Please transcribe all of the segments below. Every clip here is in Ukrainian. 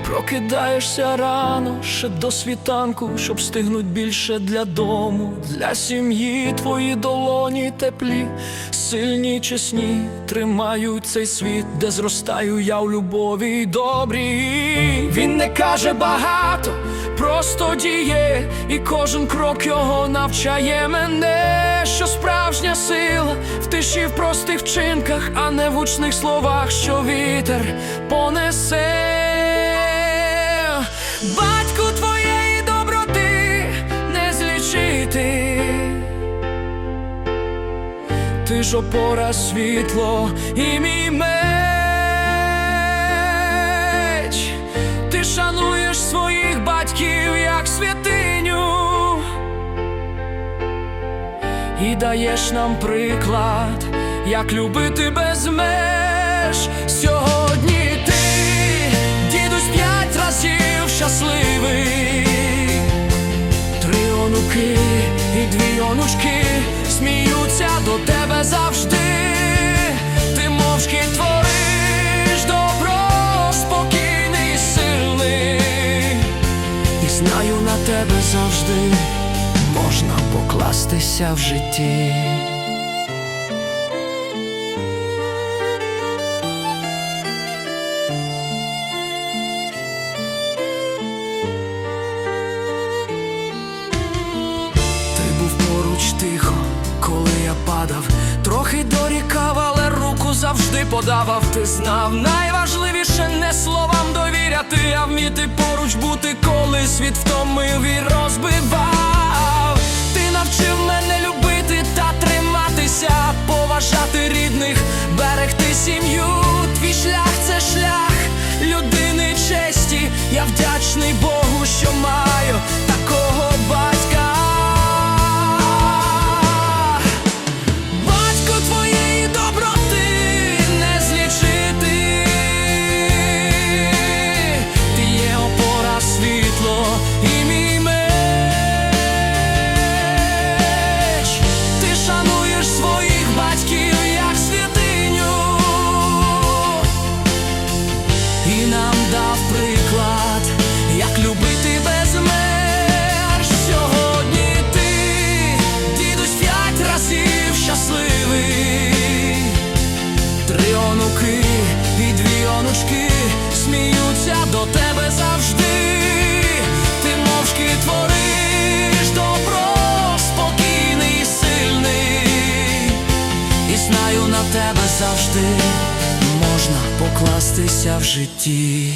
Прокидаєшся рано ще до світанку, щоб стигнуть більше для дому, для сім'ї твої долоні теплі, сильні, чесні, тримають цей світ, де зростаю я в любові й добрі. Він не каже багато, просто діє, і кожен крок його навчає мене, що справжня сила в тиші в простих вчинках, а не в гучних словах, що вітер понесе. Ти ж опора світло і мій меч. Ти шануєш своїх батьків як святиню і даєш нам приклад, як любити без меж. Сьогодні ти, дідусь, п'ять разів щасливий. Три онуки і дві онучки І знаю на тебе завжди можна покластися в житті. Ти був поруч тихо, коли я падав, трохи дорікав, руку завжди подавав. Ти знав найважливіше не словам довіряти, а вміти поруч бути, коли світ втомив і розбивав. Ти навчив мене любити та триматися, поважати рідних, берегти сім'ю. Твій шлях це шлях людини честі. Я вдячний тебе завжди можна покластися в житті.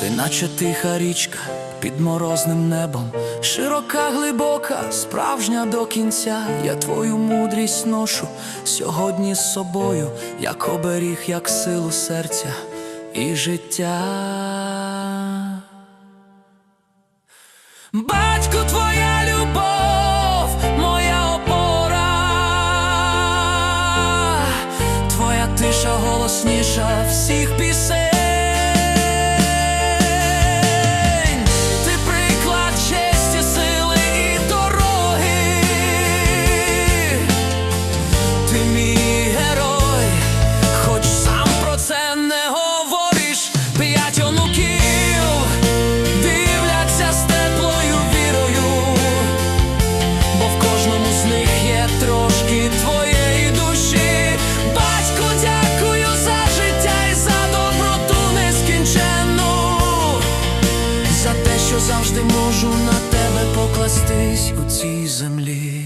Ти наче тиха річка під морозним небом, широка, глибока, справжня до кінця. Я твою мудрість ношу сьогодні з собою, як оберіг, як силу серця і життя. Батько, твоя be safe. Завжди можу на тебе покластись у цій землі.